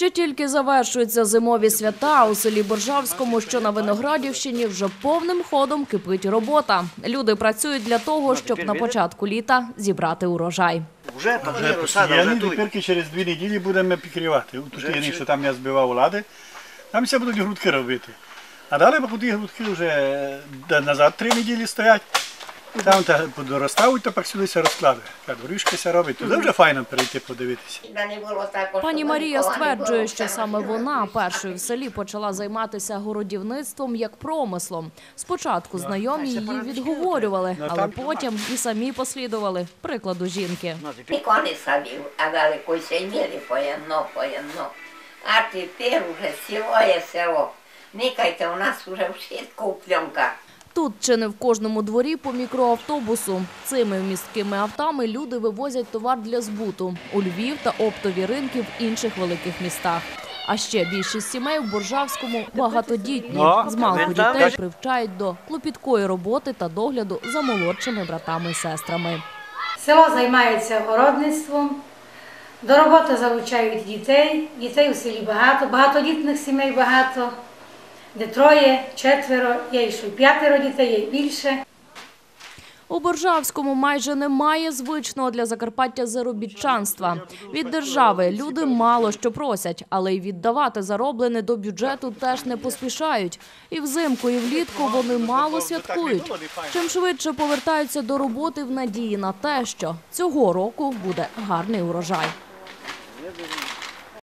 Ще тільки завершуються зимові свята у селі Боржавському, що на Виноградівщині, вже повним ходом кипить робота. Люди працюють для того, щоб на початку літа зібрати урожай. Вже Вже тепер через дві неділі будемо пікрівати. Тут є що там я збивав лади, там ще будуть грудки робити. А далі поки грудки вже е, назад три неділі стоять. Там та подоростають, то пак сюди се розкладує. Як робить, туди вже файно перейти подивитися. Пані Марія стверджує, що саме вона першою в селі почала займатися городівництвом як промислом. Спочатку знайомі її відговорювали, але потім і самі послідували прикладу жінки. Не садив, а далеко сиділи поєдно, поєдно. А тепер уже село є село. Никайте, у нас уже всі купленка. Тут чи не в кожному дворі по мікроавтобусу. Цими місткими автами люди вивозять товар для збуту у Львів та оптові ринки в інших великих містах. А ще більшість сімей в Боржавському багатодітні. З малку дітей привчають до клопіткої роботи та догляду за молодшими братами і сестрами. Село займається городництвом, до роботи залучають дітей. Дітей у селі багато, багатодітних сімей багато, де троє, четверо, є ще п'ятеро дітей, є більше. У Боржавському майже немає звичного для Закарпаття заробітчанства. Від держави люди мало що просять, але й віддавати зароблене до бюджету теж не поспішають. І взимку, і влітку вони мало святкують. Чим швидше повертаються до роботи в надії на те, що цього року буде гарний урожай.